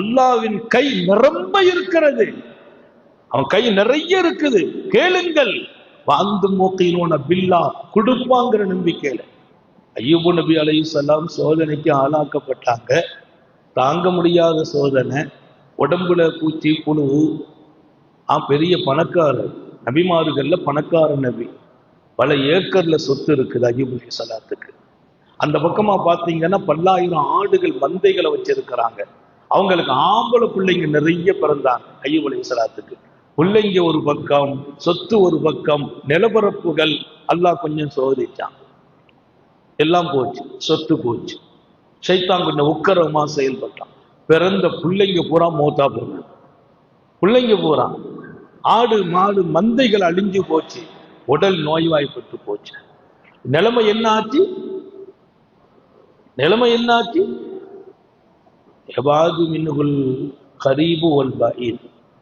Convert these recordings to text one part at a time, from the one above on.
அல்லாவின் கை நிரம்ப இருக்கிறது. அவன் கை நிறைய இருக்குது. கேளுங்கள். வாழ்ந்து மூக்கையிலோன பில்லா கொடுப்பாங்கிற நம்பிக்கையில. ஐயூபு நபி அலையுசல்லாம் சோதனைக்கு ஆளாக்கப்பட்டாங்க. தாங்க முடியாத சோதனை. உடம்புல பூச்சி புழு. ஆ பெரிய பணக்காரர். நபிமார்கள்ல பணக்கார நபி. பல ஏக்கர்ல சொத்து இருக்குது அய்யூப் சலாத்துக்கு அந்த பக்கமா பார்த்தீங்கன்னா பல்லாயிரம் ஆடுகள் மந்தைகளை வச்சிருக்கிறாங்க. அவங்களுக்கு ஆம்பளை பிள்ளைங்க நிறைய பிறந்தாங்க ஐயூப் சலாத்துக்கு பிள்ளைங்க ஒரு பக்கம் சொத்து ஒரு பக்கம் நிலப்பரப்புகள் அல்லாஹ் கொஞ்சம் சோதிச்சான். எல்லாம் போச்சு சொத்து போச்சு. சைத்தான் கொஞ்சம் உக்கரமா செயல்பட்டான். பிறந்த பிள்ளைங்க பூரா மூத்தா போனாங்க. பிள்ளைங்க பூரா. ஆடு மாடு மந்தைகள் அழிஞ்சு போச்சு. உடல் நோய்வாய்ப்பட்டு போச்சு. நிலைமை என்ன ஆச்சு நிலைமை என்ன ஆச்சு எவாது மின்னுகுல் கரீபு ஒல்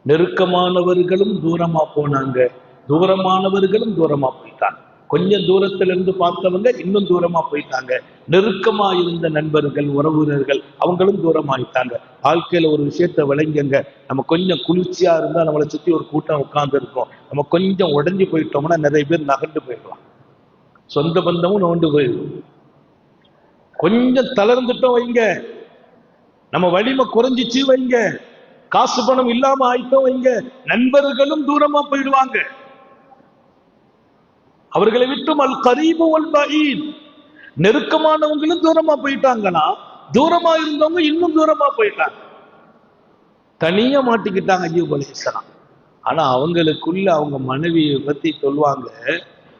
நெருக்கமானவர்களும் தூரமா போனாங்க. தூரமானவர்களும் தூரமா போயிட்டாங்க. கொஞ்சம் தூரத்துல இருந்து பார்த்தவங்க இன்னும் தூரமா போயிட்டாங்க. நெருக்கமா இருந்த நண்பர்கள் உறவினர்கள் அவங்களும் தூரமாயிட்டாங்க வாழ்க்கையில ஒரு விஷயத்த விளங்குங்க. நம்ம கொஞ்சம் குளிர்ச்சியா இருந்தா நம்மளை சுத்தி ஒரு கூட்டம் உட்கார்ந்து இருக்கோம். நம்ம கொஞ்சம் உடைஞ்சு போயிட்டோம்னா நிறைய பேர் நகர்ந்து போயிடலாம் சொந்த பந்தமும் நோண்டு போயிடும். கொஞ்சம் தளர்ந்துட்டோம் வைங்க. நம்ம வலிமை குறைஞ்சிச்சு வைங்க. காசு பணம் இல்லாம ஆயிட்டோம் வைங்க. நண்பர்களும் தூரமா போயிடுவாங்க. அவர்களை விட்டும் அல் கரீபு நெருக்கமானவங்களும் தூரமா போயிட்டாங்கன்னா தூரமா இருந்தவங்க இன்னும் தூரமா போயிட்டாங்க. தனியா மாட்டிக்கிட்டாங்க அய்யூப் அலைஹிஸ்ஸலாம் ஆனா அவங்களுக்குள்ள அவங்க மனைவியை பத்தி சொல்லுவாங்க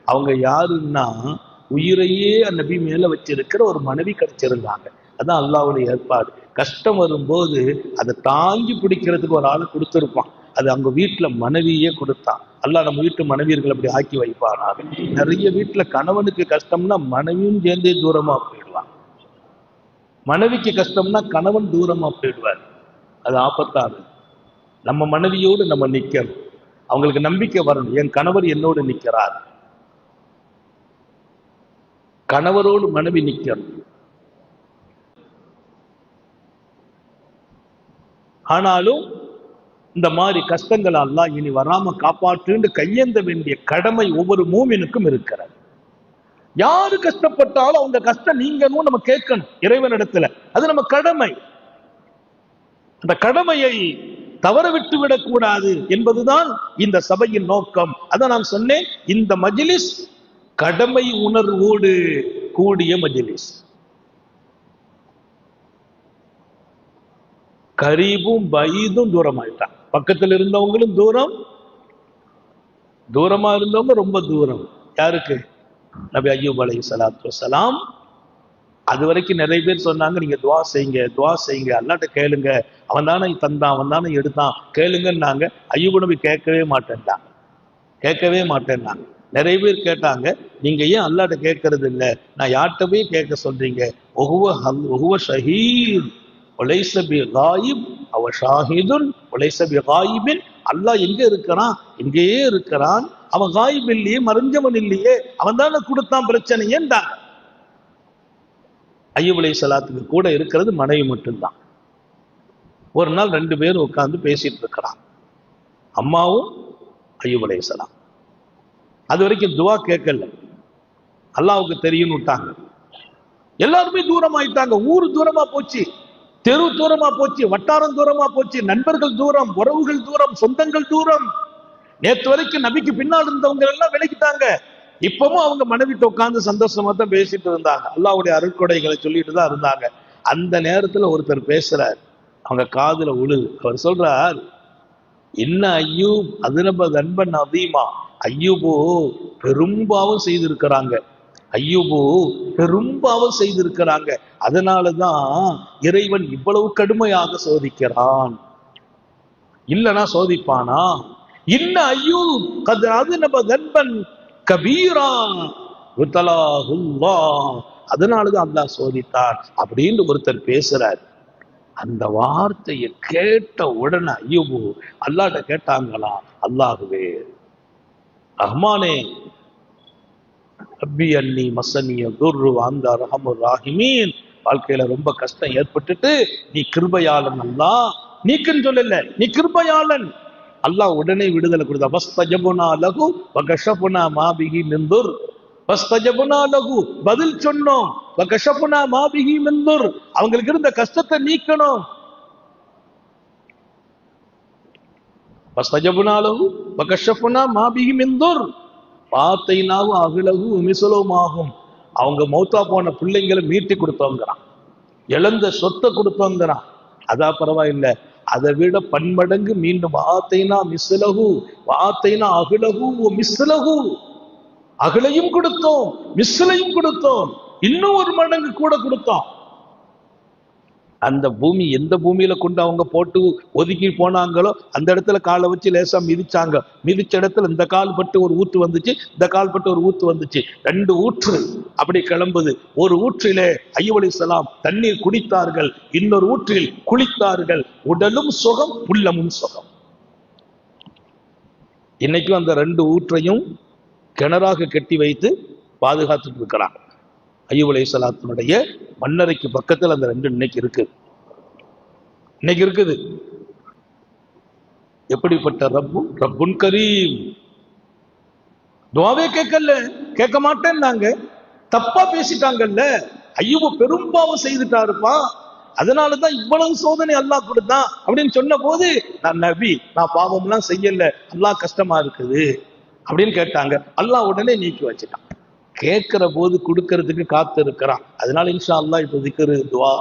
அவங்க யாருன்னா உயிரையே நபி மேல வச்சிருக்கிற ஒரு மனைவி கிடைச்சிருந்தாங்க. அதான் அல்லாவுடைய ஏற்பாடு. கஷ்டம் வரும்போது அதை தாங்கி பிடிக்கிறதுக்கு ஒரு ஆள் கொடுத்துருப்பான். அது அவங்க வீட்டுல மனைவியே கொடுத்தான். அல்லாஹ் நம்ம வீட்டு மனைவியர்கள் அப்படி ஆக்கி வைப்பானாக. நிறைய வீட்டுல கணவனுக்கு கஷ்டம்னா மனைவியும் சேர்ந்தே தூரமா போயிடுவான். மனைவிக்கு கஷ்டம்னா கணவன் தூரமா போயிடுவார். அது ஆபத்தானது. நம்ம மனைவியோடு நம்ம நிக்கணும். அவங்களுக்கு நம்பிக்கை வரணும். என் கணவர் என்னோடு நிக்கிறார். கணவரோடு மனைவி நிக்கணும். ஆனாலும் இந்த மாதிரி கஷ்டங்கள் எல்லாம் இனி வராம காப்பாற்றுன்னு கையேந்த வேண்டிய கடமை ஒவ்வொரு மூவினுக்கும் இருக்கிறது. யாரு கஷ்டப்பட்டாலும் அவங்க கஷ்டம் நீங்கணும் நம்ம கேட்கணும் இறைவனிடத்துல. அது நம்ம கடமை. அந்த கடமையை தவற விட்டு விடக்கூடாது என்பதுதான் இந்த சபையின் நோக்கம். அதான் நான் சொன்னேன். இந்த மஜிலிஸ் கடமை உணர்வோடு கூடிய மஜிலிஸ். கரீபும் பயிதும் தூரமாயிட்டான். பக்கத்துல இருந்தவங்களும் தூரம் தூரமா இருந்தவங்க ரொம்ப தூரம். யாருக்கு? நபி அய்யூப் அலை சலாத்து வசலாம் அது வரைக்கும் நிறைய பேர் சொன்னாங்க நீங்க துவா செய்யுங்க துவா செய்யுங்க. அல்லாட்ட கேளுங்க. அவன் தானே தந்தான் அவன் தானே எடுத்தான். கேளுங்கன்னாங்க. ஐயூப் நபி கேட்கவே மாட்டேன்டான் கேட்கவே மாட்டேன்னாங்க நிறைய பேர் கேட்டாங்க நீங்க ஏன் அல்லாட்ட கேட்கறது இல்ல? நான் யார்கிட்ட போய் கேட்க சொல்றீங்க? ஒகுவ ஹல் ஒகுவ ஷஹீத் ஒலைசபி காயிப் அவ ஷாஹிதுன் ஒலைசபி காயிபின் அல்லாஹ் எங்க இருக்கிறான்? இங்கேயே இருக்கிறான். அவன் காயிப் இல்லையே மறைஞ்சவன் இல்லையே அவன் தானே கொடுத்தான் பிரச்சனையேன்டாங்க ஐயூப் அலை சலாத்துக்கு கூட இருக்கிறது மனைவி மட்டும்தான். ஒரு நாள் ரெண்டு பேரும் உட்கார்ந்து பேசிட்டு இருக்கிறான். அம்மாவும் ஐயூப் சலாம் அது வரைக்கும் துவா கேட்கல. அல்லாவுக்கு தெரியும்னு விட்டாங்க. எல்லாருமே தூரமாயிட்டாங்க. ஊர் தூரமா போச்சு. தெரு தூரமா போச்சு வட்டாரம் தூரமா போச்சு நண்பர்கள் தூரம் உறவுகள் தூரம் சொந்தங்கள் தூரம். நேற்று வரைக்கும் நபிக்கு பின்னால் இருந்தவங்க எல்லாம் விலகிட்டாங்க. இப்பவும் அவங்க மனைவிட்டு உட்காந்து சந்தோஷமா தான் பேசிட்டு இருந்தாங்க. அல்லாவுடைய அருட்கொடைகளை சொல்லிட்டு தான் இருந்தாங்க. அந்த நேரத்துல ஒருத்தர் பேசுறார். அவங்க காதுல உழுது. அவர் சொல்றார் என்ன ஐயூப் நம்ம நண்பன் அதிகமா ஐயூபோ பெரும்பாவும் செய்திருக்கிறாங்க. ஐயோபோ பெரும் பாவம் செய்திருக்கிறாங்க. அதனாலதான் இறைவன் இவ்வளவு கடுமையாக சோதிக்கிறான். இல்லனா சோதிப்பானா? இன்ன ஐயோ கது நம்ம கண்பன் கபீரா அதனாலதான் அல்லாஹ் சோதித்தான் அப்படின்னு ஒருத்தர் பேசுறார். அந்த வார்த்தையை கேட்ட உடனே ஐயோ அல்லாட்ட கேட்டாங்களா? அல்லாஹுவே ரஹ்மானே ரப்பி அன்னி மசனிய துர்ரு அந்த ரஹமு ராஹிமீன். வாழ்க்கையில ரொம்ப கஷ்டம் ஏற்பட்டுட்டு நீ கிருபையாளன் அல்லா. நீக்குன்னு சொல்லல நீ கிருபையாளன். அல்லாஹ் உடனே விடுதலை கொடுத்தா வஸ்தஜபுனா லகு வகஷபுனா மாபிகி மிந்துர் வஸ்தஜபுனா லகு பதில் சொன்னோம். வகஷபுனா மாபிகி மிந்துர் அவங்களுக்கு இருந்த கஷ்டத்தை நீக்கணும். வஸ்தஜபுனா லகு வகஷபுனா மாபிகி மிந்துர் பாத்தைனாவு அகிலகு மிசலோமாகும் அவங்க மௌத்தா போன பிள்ளைங்களை மீட்டி கொடுத்தோங்கிறான். இழந்த சொத்தை கொடுத்தோங்கிறான். அதா பரவாயில்லை. அதை விட பன்மடங்கு மீண்டும் வாத்தைனா மிஸ்லகு வாத்தைனா அகிலகு மிஸ்லகு அகிலையும் கொடுத்தோம் மிஸ்லையும் கொடுத்தோம். இன்னும் ஒரு மடங்கு கூட கொடுத்தோம். அந்த பூமி எந்த பூமியில கொண்டு அவங்க போட்டு ஒதுக்கி போனாங்களோ அந்த இடத்துல காலை வச்சு லேசா மிதிச்சாங்க. மிதிச்ச இடத்துல இந்த கால் பட்டு ஒரு ஊத்து வந்துச்சு இந்த கால் பட்டு ஒரு ஊற்று வந்துச்சு. ரெண்டு ஊற்று அப்படி கிளம்புது. ஒரு ஊற்றிலே ஐயவழி சலாம் தண்ணீர் குடித்தார்கள் இன்னொரு ஊற்றில் குளித்தார்கள். உடலும் சுகம் உள்ளமும் சுகம். இன்னைக்கும் அந்த ரெண்டு ஊற்றையும் கிணறாக கட்டி வைத்து பாதுகாத்துட்டு இருக்கிறாங்க. ஐயூப் சலாத்தினுடைய மண்ணறைக்கு பக்கத்துல அந்த ரெண்டு இன்னைக்கு இருக்கு. இன்னைக்கு இருக்குது. எப்படிப்பட்ட ரப்பு? ரப்புன் கரீம். துவாவே கேட்கல. கேட்க மாட்டேன்னாங்க. தப்பா பேசிட்டாங்கல்ல. ஐயோ பெரும்பாவம் செய்துட்டாருப்பா. அதனாலதான் இவ்வளவு சோதனை அல்லாஹ் கொடுத்தான் அப்படின்னு சொன்ன போது நான் நபி நான் பாவம்லாம் செய்யல. அல்லாஹ் கஷ்டமா இருக்குது அப்படின்னு கேட்டாங்க. அல்லாஹ் உடனே நீக்கி வச்சுட்டான். கேட்கிற போது கொடுக்கறதுக்கு காத்து இருக்கிறான். அதனால இன்ஷா அல்லாஹ் இப்போ திக்ரு துவா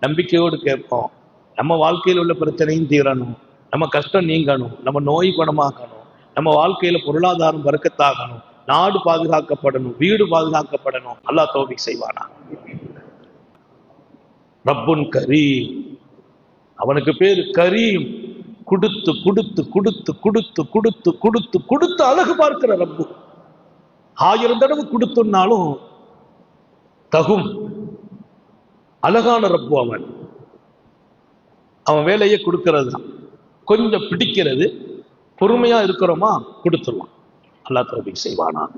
நம்பிக்கையோடு கேட்போம். நம்ம வாழ்க்கையில் உள்ள பிரச்சனையும் தீரணும். நம்ம கஷ்டம் நீங்கணும். நம்ம நோய் குணமாகணும். நம்ம வாழ்க்கையில பொருளாதாரம் பறக்கத்தாகணும். நாடு பாதுகாக்கப்படணும். வீடு பாதுகாக்கப்படணும். அல்லா தோபி செய்வானா? ரப்புன் கரீம். அவனுக்கு பேரு கரீம். கொடுத்து கொடுத்து கொடுத்து கொடுத்து கொடுத்து கொடுத்து கொடுத்து அழகு பார்க்கிற ரப்பு. ஆயிரம் தடவை கொடுத்துனாலும் தகும். அழகான ரப்பு அவன். அவன் வேலையை கொடுக்கறது தான் கொஞ்சம் பிடிக்கிறது. பொறுமையா இருக்கிறோமா? கொடுத்துருவான் அல்லா தௌபிக் செய்வானா